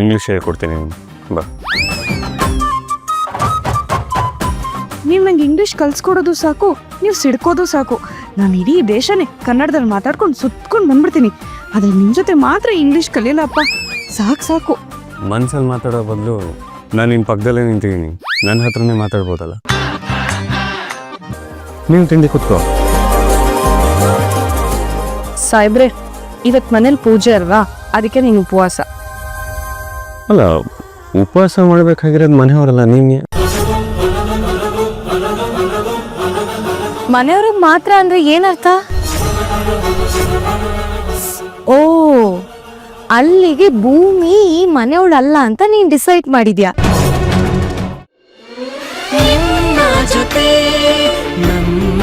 English ಹೇಳ್ಕೊಡ್ತೀನಿ ಬಾ. ನೀವು ನಂಗೆ ಇಂಗ್ಲೀಷ್ ಕಲ್ಸ್ಕೊಡೋದು ಸಾಕು ನೀವು ಸಿಡ್ಕೋದು ಸಾಕು. ನಾನು ಇಡೀ ದೇಶನೇ ಕನ್ನಡದಲ್ಲಿ ಮಾತಾಡ್ಕೊಂಡು ಸುತ್ಕೊಂಡು ಬಂದ್ಬಿಡ್ತೀನಿ. ಆದರೆ ನಿಮ್ಮ ಜೊತೆ ಮಾತ್ರ ಇಂಗ್ಲೀಷ್ ಕಲಿಯಲ್ಲಪ್ಪ. ಸಾಕು ಸಾಕು. ಮನ್ಸಲ್ಲಿ ಮಾತಾಡೋ ಬದಲು ನಾನು ನಿಮ್ಮ ಪಕ್ಕದಲ್ಲೇ ನಿಂತಿದ್ದೀನಿ. ನನ್ನ ಹತ್ರನೇ ಮಾತಾಡ್ಬೋದಲ್ಲ? ನೀವು ತಿಂಡಿ ಕೂತ್ಕೋ. ಸಾಯ್ಬ್ರೆ ಇವತ್ತು ಮನೇಲಿ ಪೂಜೆ ಅಲ್ವಾ? ಅದಕ್ಕೆ ನೀನು ಉಪವಾಸ. ಅಲ್ಲ ಉಪವಾಸ ಮಾಡಬೇಕಾಗಿರೋದು ಮನೆಯವರಲ್ಲ ನಿಮಗೆ? ಮನೆಯವ್ರಿಗೆ ಮಾತ್ರ ಅಂದ್ರೆ ಏನರ್ಥ? ಓ ಅಲ್ಲಿಗೆ ಭೂಮಿ ಈ ಮನೆಯವಳಲ್ಲ ಅಂತ ನೀನ್ ಡಿಸೈಡ್ ಮಾಡಿದ್ಯಾ? ನಿಮ್ಮ